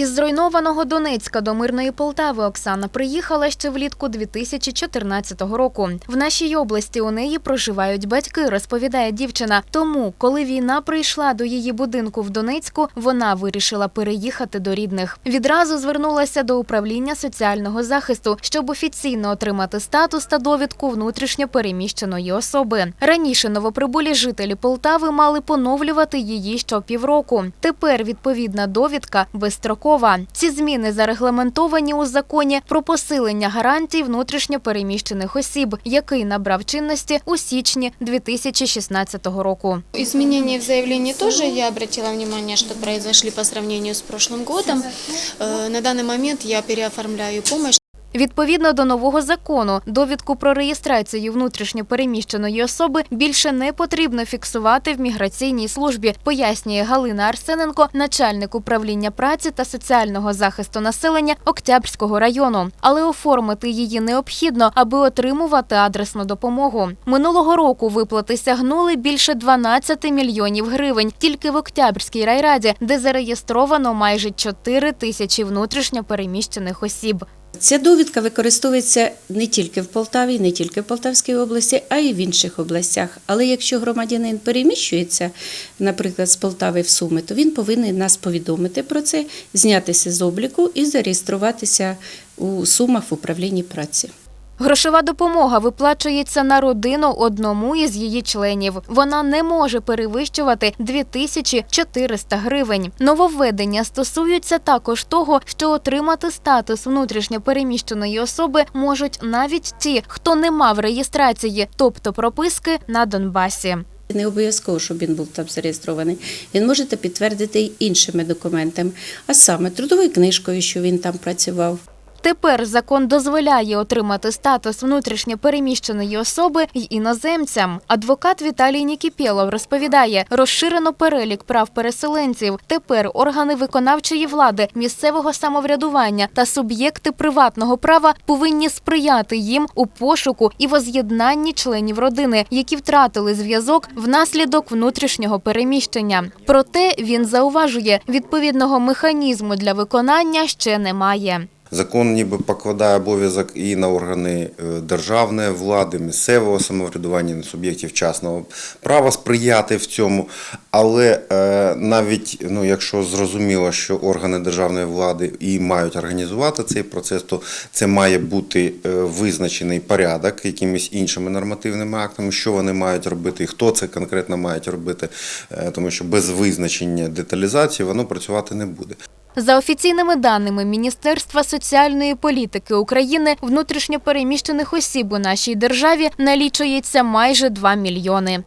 Із зруйнованого Донецька до мирної Полтави Оксана приїхала ще влітку 2014 року. В нашій області у неї проживають батьки, розповідає дівчина. Тому, коли війна прийшла до її будинку в Донецьку, вона вирішила переїхати до рідних. Відразу звернулася до управління соціального захисту, щоб офіційно отримати статус та довідку внутрішньо переміщеної особи. Раніше новоприбулі жителі Полтави мали поновлювати її щопівроку. Тепер відповідна довідка безстрокова. Ці зміни зарегламентовані у законі про посилення гарантій внутрішньо переміщених осіб, який набрав чинності у січні 2016 року. Изменения в заявлении тоже я обратила внимание, что произошли по сравнению с прошлым годом. Э, На данный момент я переоформляю помощь. Відповідно до нового закону, довідку про реєстрацію внутрішньо переміщеної особи більше не потрібно фіксувати в міграційній службі, пояснює Галина Арсененко, начальник управління праці та соціального захисту населення Октябрського району. Але оформити її необхідно, аби отримувати адресну допомогу. Минулого року виплати сягнули більше 12 мільйонів гривень тільки в Октябрській райраді, де зареєстровано майже 4 тисячі внутрішньо переміщених осіб. Ця довідка використовується не тільки в Полтаві, не тільки в Полтавській області, а й в інших областях. Але якщо громадянин переміщується, наприклад, з Полтави в Суми, то він повинен нас повідомити про це, знятися з обліку і зареєструватися у Сумах в управлінні праці. Грошова допомога виплачується на родину одному із її членів. Вона не може перевищувати 2400 гривень. Нововведення стосуються також того, що отримати статус внутрішньо переміщеної особи можуть навіть ті, хто не мав реєстрації, тобто прописки на Донбасі. Не обов'язково, щоб він був там зареєстрований. Він може це підтвердити й іншими документами, а саме трудовою книжкою, що він там працював. Тепер закон дозволяє отримати статус внутрішньо переміщеної особи й іноземцям. Адвокат Віталій Нікіпєлов розповідає, розширено перелік прав переселенців. Тепер органи виконавчої влади, місцевого самоврядування та суб'єкти приватного права повинні сприяти їм у пошуку і воз'єднанні членів родини, які втратили зв'язок внаслідок внутрішнього переміщення. Проте він зауважує, відповідного механізму для виконання ще немає. Закон ніби покладає обов'язок і на органи е, державної влади, місцевого самоврядування, на суб'єктів частного права сприяти в цьому. Але е, навіть ну, якщо зрозуміло, що органи державної влади і мають організувати цей процес, то це має бути е, визначений порядок якимись іншими нормативними актами, що вони мають робити, і хто це конкретно мають робити, тому що без визначення деталізації воно працювати не буде. За офіційними даними Міністерства соціальної політики України, внутрішньопереміщених осіб у нашій державі налічується майже 2 мільйони.